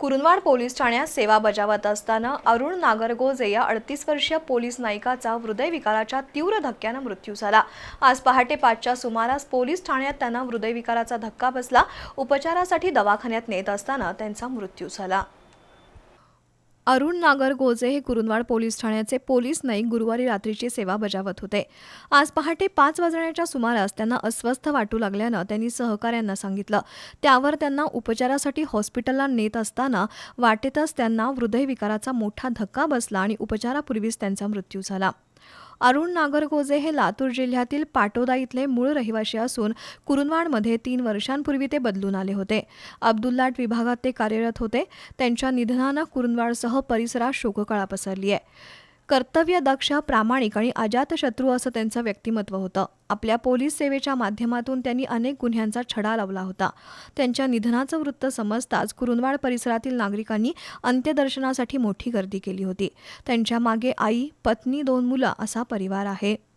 कुरुनवाड police ठाण्यात सेवा बजावत असताना अरुण नागरगोजे या अडतीस वर्षीय पोलीस नायिकाचा हृदयविकाराच्या तीव्र धक्क्यानं मृत्यू झाला. आज पहाटे पाचच्या सुमारास पोलीस ठाण्यात त्यांना हृदयविकाराचा धक्का बसला. उपचारासाठी दवाखान्यात नेत असताना त्यांचा मृत्यू झाला. अरुण नागरगोजे हे कुरुंदवाड पोलीस ठाण्याचे पोलीस नाईक गुरुवारी रात्रीची सेवा बजावत होते. आज पहाटे पाच वाजण्याच्या सुमारास त्यांना अस्वस्थ वाटू लागल्यानं त्यांनी सहकाऱ्यांना सांगितलं. त्यावर त्यांना उपचारासाठी हॉस्पिटलला नेत असताना वाटेतच त्यांना हृदयविकाराचा मोठा धक्का बसला आणि उपचारापूर्वीच त्यांचा मृत्यू झाला. अरुण नागरगोजे हे लातूर जिल्ह्यातील पाटोदा इथले मूळ रहिवासी असून कुरुंदवाडमध्ये तीन वर्षांपूर्वी ते बदलून आले होते. अब्दुल्लाट विभागात ते कार्यरत होते. त्यांच्या निधनानं कुरुंदवाडसह परिसरात शोककळा पसरली आहे कर्तव्यदक्ष प्रामाणिक आणि अजातशत्रू असं त्यांचं व्यक्तिमत्व होतं. आपल्या पोलीस सेवेच्या माध्यमातून त्यांनी अनेक गुन्ह्यांचा छडा लावला होता. त्यांच्या निधनाचं वृत्त समजताच कुरुंदवाड परिसरातील नागरिकांनी अंत्यदर्शनासाठी मोठी गर्दी केली होती. त्यांच्या मागे आई पत्नी दोन मुलं असा परिवार आहे.